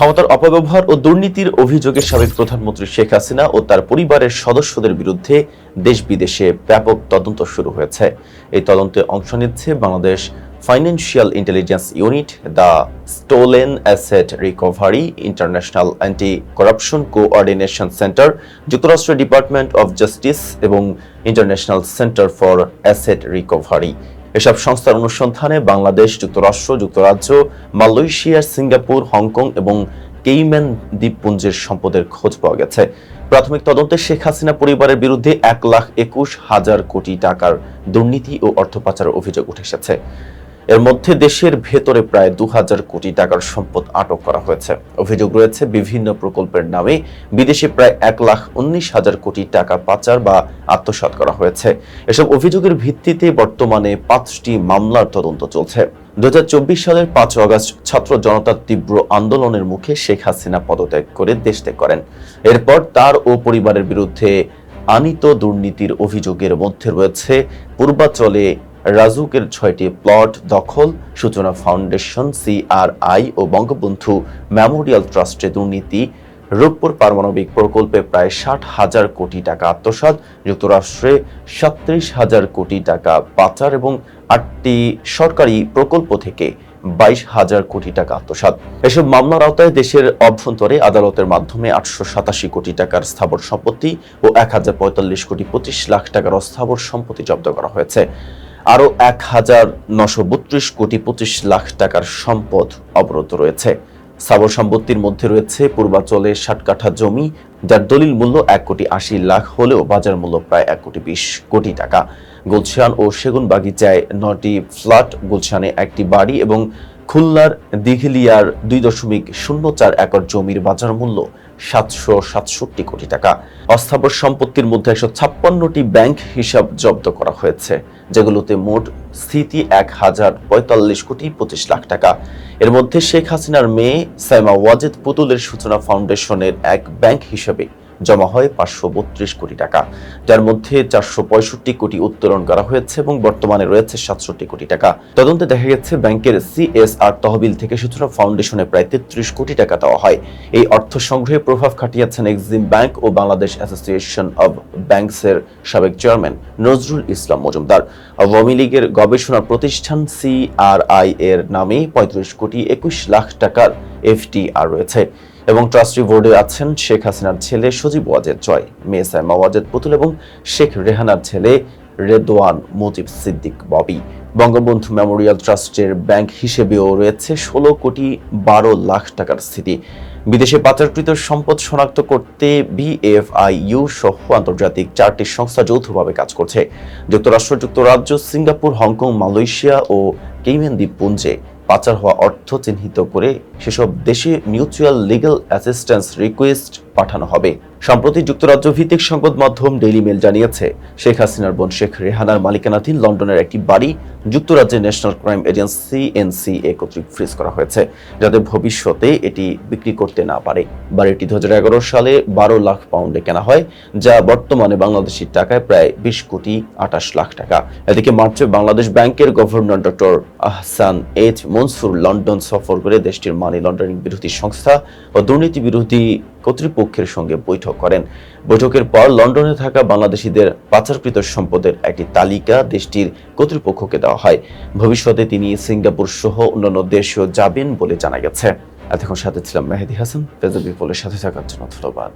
ক্ষমতার অপব্যবহার ও দুর্নীতির অভিযোগে সাবেক প্রধানমন্ত্রী শেখ হাসিনা ও তার পরিবারের সদস্যদের বিরুদ্ধে দেশ বিদেশে ব্যাপক তদন্ত শুরু হয়েছে। এই তদন্তে অংশ নিচ্ছে Bangladesh financial intelligence unit, the stolen asset recovery international anti corruption coordination centre, যুক্তরাষ্ট্রের ডিপার্টমেন্ট অফ জাস্টিস এবং international centre for asset recovery. এসব সংস্থার অনুসন্ধানে বাংলাদেশ, যুক্তরাষ্ট্র, যুক্তরাজ্য, মালয়েশিয়া, সিঙ্গাপুর, হংকং এবং কেইম্যান দ্বীপপুঞ্জের সম্পদের খোঁজ পাওয়া গেছে। প্রাথমিক তদন্তে শেখ হাসিনা পরিবারের বিরুদ্ধে এক লাখ একুশ হাজার কোটি টাকার দুর্নীতি ও অর্থ পাচারের অভিযোগ উঠে এসেছে। এর মধ্যে দেশের ভেতরে প্রায় দু হাজার কোটি টাকার সম্পদ আটক করা হয়েছে। অভিযোগ রয়েছে, বিভিন্ন প্রকল্পের নামে বিদেশে প্রায় এক লাখ উনিশ হাজার কোটি টাকা পাচার বা আত্মসাৎ করা হয়েছে। এসব অভিযোগের ভিত্তিতে বর্তমানে পাঁচটি মামলার তদন্ত চলছে। দুহাজার চব্বিশ সালের পাঁচ আগস্ট ছাত্র জনতার তীব্র আন্দোলনের মুখে শেখ হাসিনা পদত্যাগ করে দেশ ত্যাগ করেন। এরপর তার ও পরিবারের বিরুদ্ধে আনিত দুর্নীতির অভিযোগের মধ্যে রয়েছে, পূর্বাচলে রাজুকের ছয়টি প্লট দখল, সূচনা ফাউন্ডেশন, সিআরআই ও বঙ্গবন্ধু মেমোরিয়াল ট্রাস্টে দুর্নীতি, রূপপুর পারমাণবিক প্রকল্পে প্রায় ষাট হাজার কোটি টাকা আত্মসাৎ, যুক্তরাষ্ট্রে সাত্রিশ হাজার কোটি টাকা পাচার এবং আটটি সরকারি প্রকল্প থেকে বাইশ হাজার কোটি টাকা আত্মসাৎ। এসব মামলার আওতায় দেশের অভ্যন্তরে আদালতের মাধ্যমে আটশো সাতাশি কোটি টাকার স্থাবর সম্পত্তি ও এক হাজার পঁয়তাল্লিশ কোটি পঁচিশ লাখ টাকার অস্থাবর সম্পত্তি জব্দ করা হয়েছে। আরও এক হাজার নশো বত্রিশ কোটি পঁচিশ লাখ টাকার সম্পদ অবরোধ রয়েছে। স্থাবর সম্পত্তির মধ্যে রয়েছে পূর্বাচলে ষাট কাঠা জমি, যার দলিল মূল্য এক কোটি আশি লাখ হলেও বাজার মূল্য প্রায় এক কোটি বিশ কোটি টাকা। গুলশান ও সেগুন বাগিচায় নটি ফ্ল্যাট, গুলশানে একটি বাড়ি এবং খুলনার দিঘিলিয়ার দুই দশমিক শূন্য চার একর জমির বাজার মূল্য সাতশো সাতষট্টি কোটি টাকা। অস্থাবর সম্পত্তির মধ্যে একশো ছাপ্পান্নটি ব্যাংক হিসাব জব্দ করা হয়েছে, যেগুলোতে মোট স্থিতি এক হাজার পঁয়তাল্লিশ কোটি পঁচিশ লাখ টাকা। এর মধ্যে শেখ হাসিনার মেয়ে সাইমা ওয়াজেদ পুতুলের সূচনা ফাউন্ডেশনের এক ব্যাংক হিসেবে জমা হয় পাঁচশো বত্রিশ কোটি টাকা। যার মধ্যে চারশো পঁয়ষট্টি কোটি উত্তোলন করা হয়েছে এবং বর্তমানে রয়েছে সাতষট্টি কোটি টাকা। তদন্তে দেখা গেছে, ব্যাংকের সিএসআর তহবিল থেকে সূচনা ফাউন্ডেশনে প্রায় তেত্রিশ কোটি টাকা দেওয়া হয়। এই অর্থ সংগ্রহে প্রভাব খাটিয়েছেন এক্সিম ব্যাংক ও বাংলাদেশ অ্যাসোসিয়েশন অব ব্যাংকসের সাবেক চেয়ারম্যান নজরুল ইসলাম মজুমদার। আওয়ামী লীগের গবেষণা প্রতিষ্ঠান সিআরআই এর নামে পঁয়ত্রিশ কোটি একুশ লাখ টাকার এফটিআর রয়েছে। এবং ট্রাস্টি বোর্ডে আছেন শেখ হাসিনার ছেলে সজীব ওয়াজেদ জয়, মেয়ে সাইমা ওয়াজেদ পুতুল এবং শেখ রেহানার ছেলে রেদোয়ান মুজিব সিদ্দিক ববি। বঙ্গবন্ধু মেমোরিয়াল ট্রাস্টের ব্যাংক হিসেবেও রয়েছে ষোলো কোটি বারো লাখ টাকার স্থিতি বিদেশে পাচারকৃত সম্পদ শনাক্ত করতে বিএফআইইউ সহ আন্তর্জাতিক চারটি সংস্থা যৌথভাবে কাজ করছে। যুক্তরাষ্ট্র, যুক্তরাজ্য, সিঙ্গাপুর, হংকং, মালয়েশিয়া ও কেইম্যান দ্বীপপুঞ্জে পাচার হওয়া অর্থ চিহ্নিত করে সেসব দেশে মিউচুয়াল লিগ্যাল অ্যাসিস্ট্যান্স রিকোয়েস্ট পাঠানো হবে। সম্প্রতি যুক্তরাজ্য ভিত্তিক সংবাদ মাধ্যম ডেইলি মেল জানিয়েছে, শেখ হাসিনার বোন শেখ রেহানার মালিকানাধীন লন্ডনের একটি বাড়ি যুক্তরাজ্যের ন্যাশনাল ক্রাইম এজেন্সি এনসিএ কর্তৃক ফ্রিজ করা হয়েছে, যাতে ভবিষ্যতে এটি বিক্রি করতে না পারে। বাড়িটি দু সালে বারো লাখ পাউন্ডে কেনা হয়, যা বর্তমানে বাংলাদেশি টাকায় প্রায় বিশ কোটি আঠাশ লাখ টাকা। এদিকে মার্চে বাংলাদেশ ব্যাংকের governor doctor Ahsan H Mansur London সফর করে দেশটির মানি লন্ডারিং বিরোধী সংস্থা ও দুর্নীতি বিরোধী কর্তৃপক্ষের সঙ্গে বৈঠক করেন। বৈঠকের পর লন্ডনে থাকা বাংলাদেশিদের পাচারকৃত সম্পদের একটি তালিকা দেশটির কর্তৃপক্ষকে দেওয়া হয়। ভবিষ্যতে তিনি সিঙ্গাপুর সহ অন্যান্য দেশেও যাবেন বলে জানা গেছে। এতক্ষণ সাথে ছিলাম মেহেদি হাসান ফেজবি সাথে থাকার জন্য ধন্যবাদ।